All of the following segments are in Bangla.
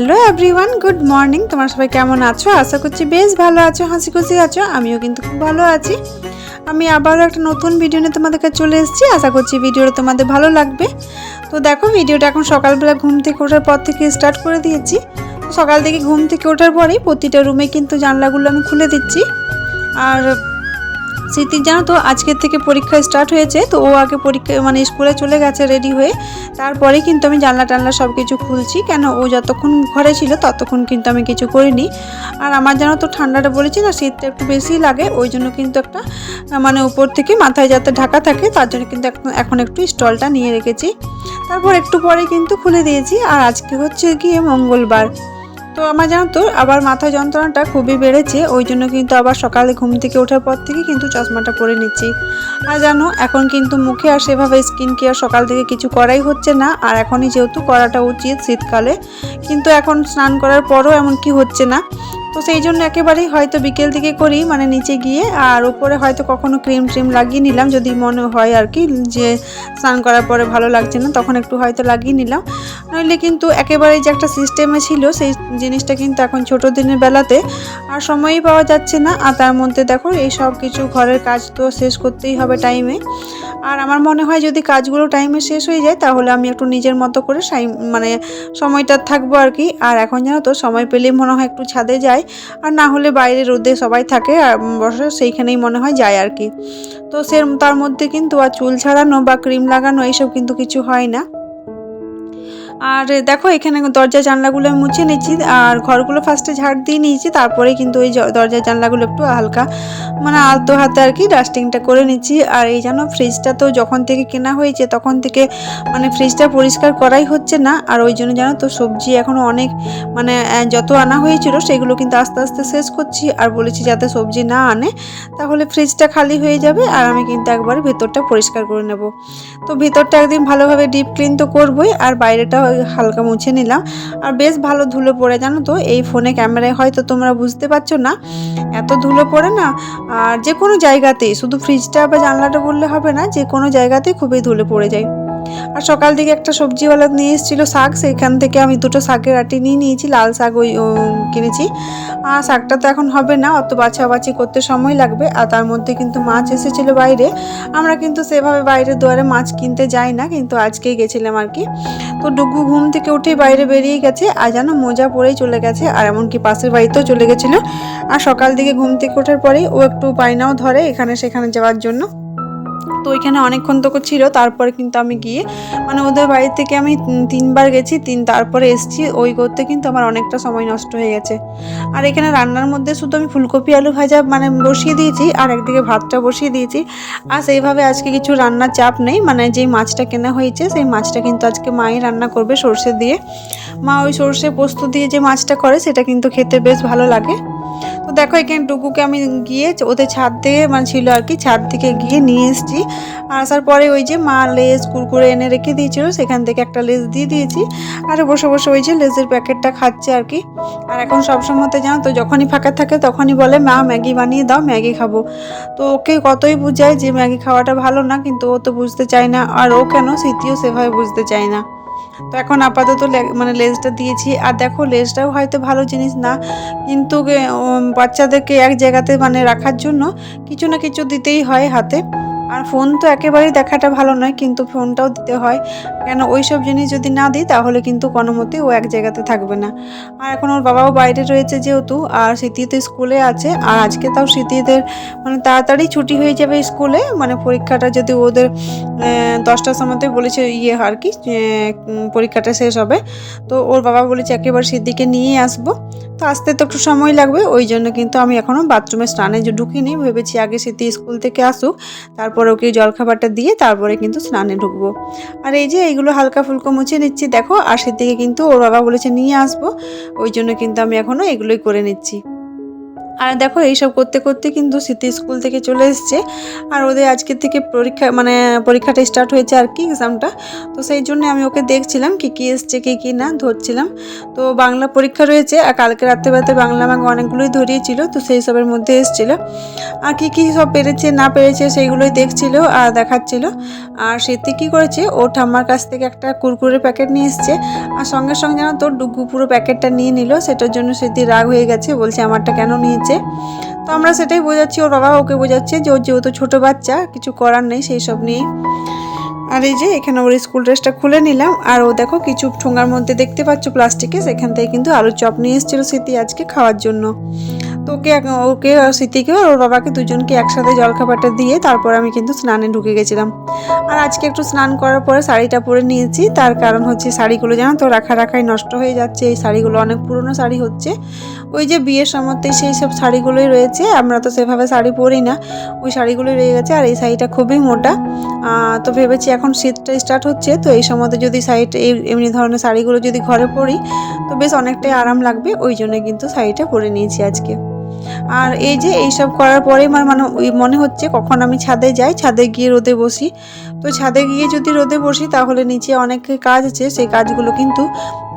Hello everyone, good morning. তোমার সবাই কেমন আছো? আশা করছি বেশ ভালো আছো হাসি খুশি আছো, আমিও কিন্তু খুব ভালো আছি। আমি আবারও একটা নতুন ভিডিও নিয়ে তোমাদের কাছে চলে এসেছি। আশা করছি ভিডিওটা তোমাদের ভালো লাগবে। তো দেখো ভিডিওটা এখন সকালবেলা ঘুম থেকে ওঠার পর থেকে স্টার্ট করে দিয়েছি। সকাল থেকে ঘুম থেকে ওঠার পরেই প্রতিটা রুমে কিন্তু জানলাগুলো আমি খুলে দিচ্ছি। আর স্মৃতির, জানো তো, আজকের থেকে পরীক্ষা স্টার্ট হয়েছে, তো ও আগে পরীক্ষা মানে স্কুলে চলে গেছে রেডি হয়ে। তারপরে কিন্তু আমি জানলা টানলা সব কিছু খুলছি, কেন ও যতক্ষণ ঘরে ছিল ততক্ষণ কিন্তু আমি কিছু করিনি। আর আমার জানো তো ঠান্ডাটা বলেছি না, শীতটা একটু বেশি লাগে, ওই জন্য কিন্তু একটা মানে উপর থেকে মাথায় যাতে ঢাকা থাকে, তার জন্য কিন্তু এখন একটু স্টলটা নিয়ে রেখেছি। তারপর একটু পরে কিন্তু খুলে দিয়েছি, আর আজকে হচ্ছে গিয়ে মঙ্গলবার। তো আমার জানো তো, আবার মাথা যন্ত্রণাটা খুবই বেড়েছে, ওই জন্য কিন্তু আবার সকালে ঘুম থেকে ওঠার পর থেকে কিন্তু চশমাটা পরে নিচ্ছি। আর জানো, এখন কিন্তু মুখে আর সেভাবে স্কিন কেয়ার সকাল থেকে কিছু করাই হচ্ছে না, আর এখনই যেহেতু করাটা উচিত শীতকালে, কিন্তু এখন স্নান করার পরও এমন কি হচ্ছে না। তো সেই জন্য একেবারেই হয়তো বিকেল দিকে করি মানে নিচে গিয়ে, আর উপরে হয়তো কখনো ক্রিম ট্রিম লাগিয়ে নিলাম, যদি মনে হয় আর কি যে স্নান করার পরে ভালো লাগছে না, তখন একটু হয়তো লাগিয়ে নিলাম। নইলে কিন্তু একেবারেই যে একটা সিস্টেমে ছিল, সেই জিনিসটা কিন্তু এখন ছোট দিনের বেলাতে আর সময়ই পাওয়া যাচ্ছে না। আর তার মধ্যে দেখো, এই সব কিছু ঘরের কাজ তো শেষ করতেই হবে টাইমে আর আমার মনে হয় যদি কাজগুলো টাইমে শেষ হয়ে যায়, তাহলে আমি একটু নিজের মতো করে মানে সময়টা থাকব আর কি। আর এখন জানো তো সময় পেলেই মনে হয় একটু ছাদে যায় আর না হলে বাইরে রোদে সবাই থাকে, আর বসে সেইখানেই মনে হয় যায় আর কি। তো সে তার মধ্যে কিন্তু আর চুল ছাড়ানো বা ক্রিম লাগানো এইসব কিন্তু কিছু হয় না। আর দেখো, এখানে দরজা জানলাগুলো আমি মুছে নিচ্ছি আর ঘরগুলো ফার্স্টে ঝাড় দিয়ে নিয়েছি, তারপরে কিন্তু ওই দরজা জানলাগুলো একটু হালকা মানে আলতো হাতে আর কি ডাস্টিংটা করে নিচ্ছি আর এই জানো ফ্রিজটা তো যখন থেকে কেনা হয়েছে, তখন থেকে মানে ফ্রিজটা পরিষ্কার করাই হচ্ছে না। আর ওই জন্য জানো তো, সবজি এখনও অনেক মানে যত আনা হয়েছিল, সেগুলো কিন্তু আস্তে আস্তে শেষ করছি। আর বলেছি যাতে সবজি না আনে, তাহলে ফ্রিজটা খালি হয়ে যাবে, আর আমি কিন্তু একবার ভেতরটা পরিষ্কার করে নেব। তো ভেতরটা একদিন ভালোভাবে ডিপ ক্লিন তো করবই, আর বাইরেটা ওই হালকা মুছে নিলাম। আর বেশ ভালো ধুলো পড়ে জানো তো, এই ফোনে ক্যামেরায় হয়তো তোমরা বুঝতে পারছ না, এত ধুলো পড়ে না। আর যে কোনো জায়গাতেই শুধু ফ্রিজটা বা জানলাটা বললে হবে না, যে কোনো জায়গাতেই খুবই ধুলো পড়ে যায়। আর সকাল দিকে একটা সবজিওয়ালা নিয়ে এসেছিল শাক, সেখান থেকে আমি দুটো শাকের আটি নিয়ে নিয়েছি, লাল শাক ওই কিনেছি। আর শাকটা তো এখন হবে না, অত বাছাবাছি করতে সময় লাগবে। আর তার মধ্যে কিন্তু মাছ এসেছিল বাইরে। আমরা কিন্তু সেভাবে বাইরে দুয়ারে মাছ কিনতে যাই না, কিন্তু আজকেই গেছিলাম আর কি। তো ডুগু ঘুম থেকে উঠে বাইরে বেরিয়ে গেছে, আর যেন মোজা পরেই চলে গেছে, আর এমনকি পাশের বাড়িতেও চলে গেছিল। আর সকাল দিকে ঘুম থেকে ওঠার পরেই ও একটু পায়নাও ধরে এখানে সেখানে যাওয়ার জন্য। তো ওইখানে অনেকক্ষণ তো ছিল, তারপরে কিন্তু আমি গিয়ে মানে ওদের বাড়ি থেকে আমি তিনবার গেছি, তিন তারপরে এসেছি, ওই করতে কিন্তু আমার অনেকটা সময় নষ্ট হয়ে গেছে। আর এখানে রান্নার মধ্যে শুধু আমি ফুলকপি, আলু ভাজা মানে বসিয়ে দিয়েছি, আর একদিকে ভাতটা বসিয়ে দিয়েছি। আর সেইভাবে আজকে কিছু রান্নার চাপ নেই মানে যেই মাছটা কেনা হয়েছে, সেই মাছটা কিন্তু আজকে মাই রান্না করবে সর্ষে দিয়ে। মা ওই সর্ষে পোস্ত দিয়ে যে মাছটা করে, সেটা কিন্তু খেতে বেশ ভালো লাগে। তো দেখো, এখানে ডুকুকে আমি গিয়ে ওদের ছাদ থেকে মানে ছিল আর কি, ছাদ থেকে গিয়ে নিয়ে এসেছি। আসার পরে ওই যে মা লেজ কুরকুরে এনে রেখে দিয়েছিল, সেখান থেকে একটা লেজ দিয়ে দিয়েছি। আর বসে বসে ওই যে লেজের প্যাকেটটা খাচ্ছে আর কি। আর এখন সবসময়তে জানো তো, যখনই ফাঁকা থাকে তখনই বলে, মা, ম্যাগি বানিয়ে দাও, ম্যাগি খাব। তো ওকে কতই বুঝায় যে ম্যাগি খাওয়াটা ভালো না, কিন্তু ও তো বুঝতে চায় না, আর ও কেন স্মৃতিও সেভাবে বুঝতে চায় না। তো এখন আপাতত মানে লেজটা দিয়েছি। আর দেখো, লেজটাও হয়তো ভালো জিনিস না। কিন্তু বাচ্চাদেরকে এক জায়গাতে মানে রাখার জন্য কিছু না কিছু দিতেই হয় হাতে। আর ফোন তো একেবারেই দেখাটা ভালো নয়, কিন্তু ফোনটাও দিতে হয়। কেন ওই সব জিনিস যদি না দিই, তাহলে কিন্তু কোনো মতেই ও এক জায়গাতে থাকবে না। আর এখন ওর বাবাও বাইরে রয়েছে যেহেতু, আর স্মৃতি তো স্কুলে আছে, আর আজকে তাও স্মৃতিদের মানে তাড়াতাড়ি ছুটি হয়ে যাবে স্কুলে মানে পরীক্ষাটা যদি ওদের দশটার সময়তে বলেছে ইয়ে আর কি পরীক্ষাটা শেষ হবে। তো ওর বাবা বলেছে একেবারে সিদ্দিকে নিয়ে আসব। তো আসতে তো একটু সময় লাগবে, ওই জন্য কিন্তু আমি এখনও বাথরুমে স্নানে যে ঢুকিনি, ভেবেছি আগে সেটি স্কুল থেকে আসুক, তারপর ওকে জলখাবারটা দিয়ে তারপরে কিন্তু স্নানে ঢুকবো। আর এই যে এইগুলো হালকা ফুলকো মুছে নিচ্ছি, দেখো, আর সেদিকে কিন্তু ওর বাবা বলেছে নিয়ে আসব, ওই জন্য কিন্তু আমি এখনও এগুলোই করে নিচ্ছি। আর দেখো এইসব করতে করতে কিন্তু স্মৃতি স্কুল থেকে চলে এসছে। আর ওদের আজকে থেকে পরীক্ষা মানে পরীক্ষাটা স্টার্ট হয়েছে আর কি এক্সামটা তো সেই জন্য আমি ওকে দেখছিলাম কি কী এসছে, কী কী না ধরছিলাম। তো বাংলা পরীক্ষা রয়েছে, আর কালকে রাত্রে রাতে বাংলা আমাকে অনেকগুলোই ধরিয়েছিল, তো সেই সবের মধ্যে এসেছিল। আর কী কী সব পেরেছে, না পেরেছে সেইগুলোই দেখছিল আর দেখাচ্ছিল। আর স্মৃতি কী করেছে, ও ঠাম্মার কাছ থেকে একটা কুরকুরের প্যাকেট নিয়ে এসছে। আর সঙ্গে সঙ্গে যেন তোর ডুগু পুরো প্যাকেটটা নিয়ে নিল, সেটার জন্য স্মৃতি রাগ হয়ে গেছে, বলছে, আমারটা কেন নিয়েছে? তো আমরা সেটাই বোঝাচ্ছি, ওর বাবা ওকে বোঝাচ্ছে যে ওর যেহেতু ছোটো বাচ্চা, কিছু করার নেই সেই সব নিয়ে আর এই যে এখানে ওর স্কুল ড্রেসটা খুলে নিলাম, আর ও দেখো কিছু ঠোঙার মধ্যে দেখতে পাচ্ছ প্লাস্টিকে সেখান থেকে কিন্তু আলুর চপ নিয়ে এসেছিল স্মৃতি আজকে খাওয়ার জন্য। তো ওকে আর স্মৃতিকে ওর বাবাকে দুজনকে একসাথে জলখাবারটা দিয়ে তারপর আমি কিন্তু স্নানে ঢুকে গেছিলাম। আর আজকে একটু স্নান করার পরে শাড়িটা পরে নিয়েছি। তার কারণ হচ্ছে শাড়িগুলো জানো তো রাখা রাখাই নষ্ট হয়ে যাচ্ছে। এই শাড়িগুলো অনেক পুরনো শাড়ি হচ্ছে। ওই যে বিয়ের সময়তে সেই সব শাড়িগুলোই রয়েছে। আমরা তো সেভাবে শাড়ি পরি না। ওই শাড়িগুলোই রয়ে গেছে আর এই শাড়িটা খুবই মোটা। তো ভেবেছি এখন শীতটা স্টার্ট হচ্ছে। তো এই সময়তে যদি শাড়িটা এই এমনি ধরনের শাড়িগুলো যদি ঘরে পরি, তো বেশ অনেকটাই আরাম লাগবে। ওই জন্য কিন্তু শাড়িটা পরে নিয়েছি আজকে। আর এই যে এইসব করার পরে আমার মানে মনে হচ্ছে কখন আমি ছাদে যাই, ছাদে গিয়ে রোদে বসি। তো ছাদে গিয়ে যদি রোদে বসি তাহলে নিচে অনেক কাজ আছে, সেই কাজগুলো কিন্তু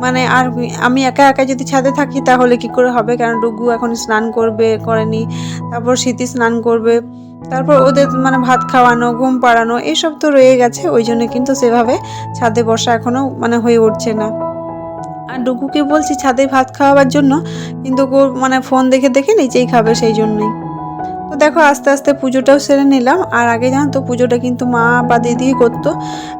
মানে আর আমি একা একা যদি ছাদে থাকি তাহলে কি করে হবে? কারণ ডুগু এখন স্নান করবে, করেনি। তারপর স্মৃতি স্নান করবে। তারপর ওদের মানে ভাত খাওয়ানো, ঘুম পাড়ানো, এসব তো রয়ে গেছে। ওই জন্য কিন্তু সেভাবে ছাদে বসা এখনও মানে হয়ে উঠছে না। আর ডুকুকে বলছি ছাদে ভাত খাওয়াবার জন্য, কিন্তু মানে ফোন দেখে দেখে নিচেই খাবে সেই জন্যই। তো দেখো আস্তে আস্তে পুজোটাও সেরে নিলাম, আর আগে জানো তো পুজোটা কিন্তু মা বা দিদি করতো,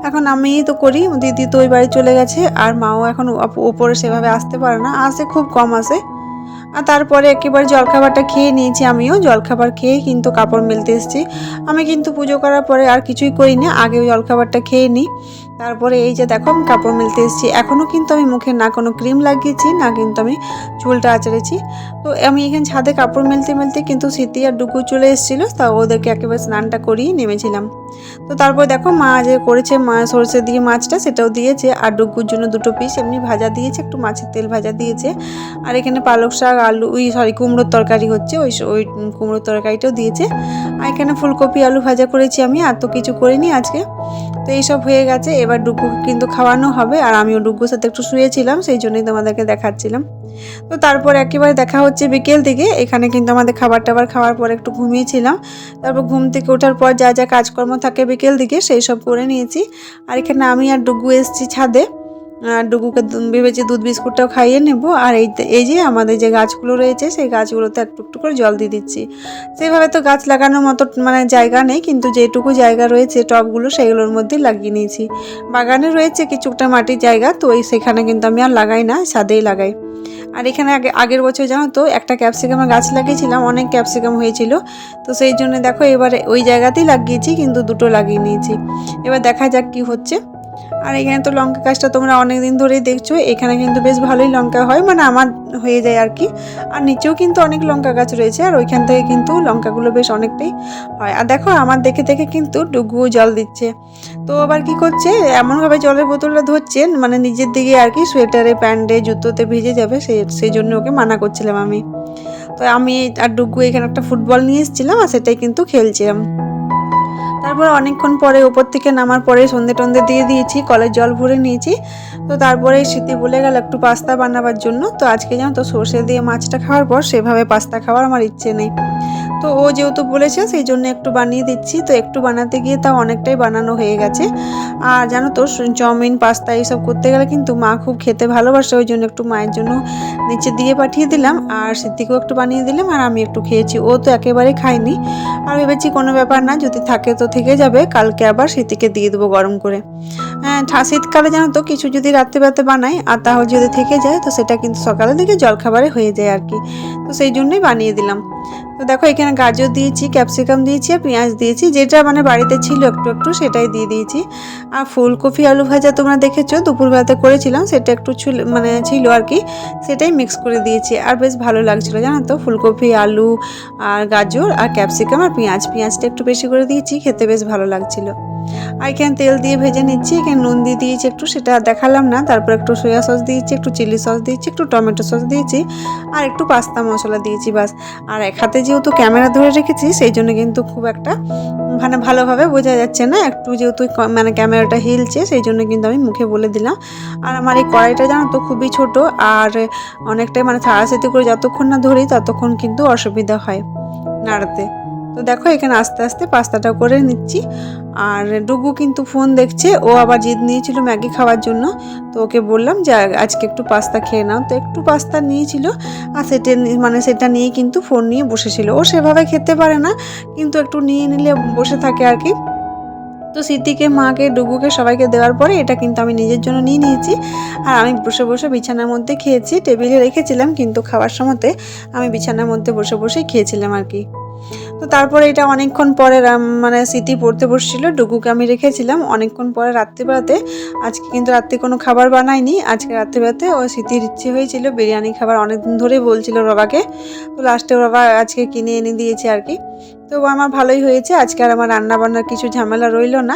এখন আমিই তো করি, দিদি তো ওই বাড়ি চলে গেছে, আর মাও এখন ওপরে সেভাবে আসতে পারে না, আসে খুব কম আসে। আর তারপরে একেবারে জলখাবারটা খেয়ে নিয়েছি আমিও, জলখাবার খেয়ে কিন্তু কাপড় মেলতে এসেছি। আমি কিন্তু পুজো করার পরে আর কিছুই করি না আগে জলখাবারটা খেয়ে নিই। তারপরে এই যে দেখো আমি কাপড় মেলতে এসেছি। এখনও কিন্তু আমি মুখে না কোনো ক্রিম লাগিয়েছি, না কিন্তু আমি চুলটা আঁচড়েছি। তো আমি এখানে ছাদে কাপড় মেলতে মেলতে কিন্তু স্মৃতি আর ডুকু চলে এসেছিল, তা ওদেরকে একেবারে স্নানটা করিয়ে নেমেছিলাম। তো তারপর দেখো মা যে করেছে, মা সরষে দিয়ে মাছটা, সেটাও দিয়েছে। আর ডুকুর জন্য দুটো পিস, এমনি ভাজা দিয়েছে, একটু মাছের তেল ভাজা দিয়েছে। আর এখানে পালক শাক, আলু, ওই সরি কুমড়োর তরকারি হচ্ছে, ওই ওই কুমড়োর তরকারিটাও দিয়েছে। আর এখানে ফুলকপি, আলু ভাজা করেছি আমি, আর তো কিছু করিনি আজকে। তো এইসব হয়ে গেছে। এবার ডুগু কিন্তু খাওয়ানো হবে আর আমিও ডুগুর সাথে একটু শুয়েছিলাম, সেই জন্যই তোমাদেরকে দেখাচ্ছিলাম। তো তারপর একেবারে দেখা হচ্ছে বিকেল দিকে, এখানে কিন্তু আমাদের খাবার টাবার খাওয়ার পর একটু ঘুমিয়েছিলাম। তারপর ঘুম থেকে ওঠার পর যা যা কাজকর্ম থাকে বিকেল দিকে, সেই সব করে নিয়েছি। আর এখানে আমি আর ডুগু এসেছি ছাদে। আর ডুগুকে ভেবেছি দুধ বিস্কুটটাও খাইয়ে নেব। আর এই এই যে আমাদের যে গাছগুলো রয়েছে, সেই গাছগুলোতে একটু একটু করে জল দিয়ে দিচ্ছি। সেভাবে তো গাছ লাগানোর মতো মানে জায়গা নেই, কিন্তু যেটুকু জায়গা রয়েছে, টবগুলো সেগুলোর মধ্যে লাগিয়ে নিয়েছি। বাগানে রয়েছে কিছুটা মাটির জায়গা, তো ওই সেখানে কিন্তু আমি আর লাগাই না, ছাদেই লাগাই। আর এখানে আগে আগের বছর জানো তো, একটা ক্যাপসিকামের গাছ লাগিয়েছিলাম, অনেক ক্যাপসিকাম হয়েছিল। তো সেই জন্য দেখো, এবারে ওই জায়গাতেই লাগিয়েছি, কিন্তু দুটো লাগিয়ে নিয়েছি। এবার দেখা যাক কি হচ্ছে। আর এখানে তো লঙ্কা গাছটা তোমরা অনেক দিন ধরেই দেখছ, এখানে কিন্তু বেশ ভালোই লঙ্কা হয় মানে আমার হয়ে যায় আর কি। আর নিচেও কিন্তু অনেক লঙ্কা গাছ রয়েছে, আর ওইখান থেকে কিন্তু লঙ্কাগুলো বেশ অনেকটাই হয়। আর দেখো, আমার দেখে দেখে কিন্তু ডুগুও জল দিচ্ছে। তো আবার কি করছে, এমনভাবে জলের বোতলটা ধরছেন মানে নিজের দিকে আর কি সোয়েটারে, প্যান্টে, জুতোতে ভিজে যাবে সেই সেই জন্য ওকে মানা করছিলাম আমি। তো আমি আর ডুগু এখানে একটা ফুটবল নিয়ে এসেছিলাম, আর সেটাই কিন্তু খেলছিলাম। তারপর অনেকক্ষণ পরে উপর থেকে নামার পরে সন্ধে টন্ধে দিয়ে দিয়েছি, কলের জল ভরে নিয়েছি। তো তারপরে স্মৃতি বলে গেল একটু পাস্তা বানাবার জন্য। তো আজকে যেন তো সর্ষে দিয়ে মাছটা খাওয়ার পর সেভাবে পাস্তা খাওয়ার আমার ইচ্ছে নেই। তো ও যেহেতু বলেছে, সেই জন্য একটু বানিয়ে দিচ্ছি। তো একটু বানাতে গিয়ে তা অনেকটাই বানানো হয়ে গেছে। আর জানো তো চাউমিন, পাস্তা এইসব করতে গেলে কিন্তু মা খুব খেতে ভালোবাসে, ওই জন্য একটু মায়ের জন্য নিচে দিয়ে পাঠিয়ে দিলাম। আর সিদ্দিকেও একটু বানিয়ে দিলাম, আর আমি একটু খেয়েছি। ও তো একেবারে খায়নি। আর ভেবেছি কোনো ব্যাপার না, যদি থাকে তো থেকে যাবে, কালকে আবার স্মৃতিকে দিয়ে দেবো গরম করে। শীতকালে জানো তো, কিছু যদি রাত্রে রাতে বানাই আর তাহলে যদি থেকে যায়, তো সেটা কিন্তু সকালের দিকে জলখাবারে হয়ে যায় আর কি। তো সেই জন্যই বানিয়ে দিলাম। তো দেখো, এখানে গাজর দিয়েছি, ক্যাপসিকাম দিয়েছি আর পেঁয়াজ দিয়েছি। যেটা মানে বাড়িতে ছিল একটু একটু, সেটাই দিয়ে দিয়েছি। আর ফুলকপি, আলু ভাজা তোমরা দেখেছ, দুপুরবেলাতে করেছিলাম, সেটা একটু মানে ছিল আর কি, সেটাই মিক্স করে দিয়েছি। আর বেশ ভালো লাগছিল, জানো তো, ফুলকপি, আলু আর গাজর আর ক্যাপসিকাম আর পেঁয়াজ। পেঁয়াজটা একটু বেশি করে দিয়েছি, খেতে বেশ ভালো লাগছিল। আর এখানে তেল দিয়ে ভেজে নিচ্ছি এখানে নুন দিয়ে দিয়েছি একটু, সেটা দেখালাম না। তারপর একটু সয়া সস দিয়েছি, একটু চিলি সস দিয়েছি, একটু টমেটো সস দিয়েছি, আর একটু পাস্তা মশলা দিয়েছি বাস আর এক হাতে যেহেতু ক্যামেরা ধরে রেখেছি, সেই জন্য কিন্তু খুব একটা মানে ভালোভাবে বোঝা যাচ্ছে না। একটু যেহেতু মানে ক্যামেরাটা হিলছে, সেই জন্য কিন্তু আমি মুখে বলে দিলাম। আর আমার এই কড়াইটা জানো তো খুবই ছোট, আর অনেকটাই মানে সারাসাতি করে যতক্ষণ না ধরি, ততক্ষণ কিন্তু অসুবিধা হয় নাড়াতে। তো দেখো, এখানে আস্তে আস্তে পাস্তাটা করে নিচ্ছি। আর ডুগু কিন্তু ফোন দেখছে, ও আবার জিদ নিয়েছিল ম্যাগি খাওয়ার জন্য। তো ওকে বললাম যে আজকে একটু পাস্তা খেয়ে নাও। তো একটু পাস্তা নিয়েছিল, আর সেটা মানে সেটা নিয়ে কিন্তু ফোন নিয়ে বসেছিল। ও সেভাবে খেতে পারে না, কিন্তু একটু নিয়ে নিলে বসে থাকে আর কি। তো সিদ্দিকে, মাকে, ডুগুকে সবাইকে দেওয়ার পরে এটা কিন্তু আমি নিজের জন্য নিয়ে নিয়েছি। আর আমি বসে বসে বিছানার মধ্যে খেয়েছি, টেবিলে রেখেছিলাম, কিন্তু খাওয়ার সময়তে আমি বিছানার মধ্যে বসে বসে খেয়েছিলাম আর কি। তো তারপরে এটা অনেকক্ষণ পরে মানে স্মৃতি পড়তে বসছিল, ডুগুকে আমি রেখেছিলাম। অনেকক্ষণ পরে রাত্রিবেলাতে, আজকে কিন্তু রাত্রে কোনো খাবার বানাইনি, আজকে রাত্রিবেলাতে ও স্মৃতির ইচ্ছে হয়েছিল, বিরিয়ানি খাবার অনেকদিন ধরেই বলছিল বাবাকে। তো লাস্টে বাবা আজকে কিনে এনে দিয়েছে আর কি। তো আমার ভালোই হয়েছে, আজকে আর আমার রান্না বান্নার কিছু ঝামেলা রইল না।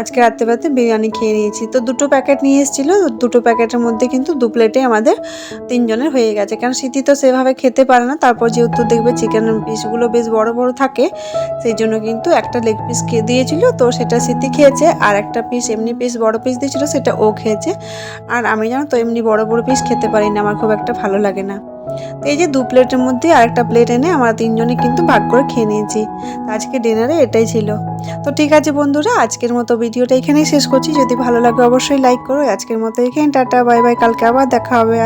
আজকে রাত্রেবেলাতে বিরিয়ানি খেয়ে নিয়েছি। তো দুটো প্যাকেট নিয়ে এসেছিল দুটো প্যাকেটের মধ্যে কিন্তু দু প্লেটে আমাদের তিনজনের হয়ে গেছে। কারণ স্মৃতি তো সেভাবে খেতে পারে না, তারপর যেহেতু দেখবে চিকেন পিসগুলো বেশ বড় বড় বড় থাকে, সেই জন্য কিন্তু একটা লেগ পিস খেয়ে দিয়েছিল, তো সেটা স্মৃতি খেয়েছে, আর একটা পিস এমনি পিস বড় পিস দিয়েছিল, সেটা ও খেয়েছে। আর আমি জানো তো, এমনি বড় বড় পিস খেতে পারি না, আমার খুব একটা ভালো লাগে না। তো এই যে দু প্লেটের মধ্যে আরেকটা প্লেট এনে আমরা তিনজনে কিন্তু ভাগ করে খেয়ে নিয়েছি। আজকে ডিনারে এটাই ছিল। তো ঠিক আছে বন্ধুরা, আজকের মতো ভিডিওটা এখানেই শেষ করছি। যদি ভালো লাগে অবশ্যই লাইক করো। আজকের মতো এখানে টাটা বাই বাই কালকে আবার দেখা হবে।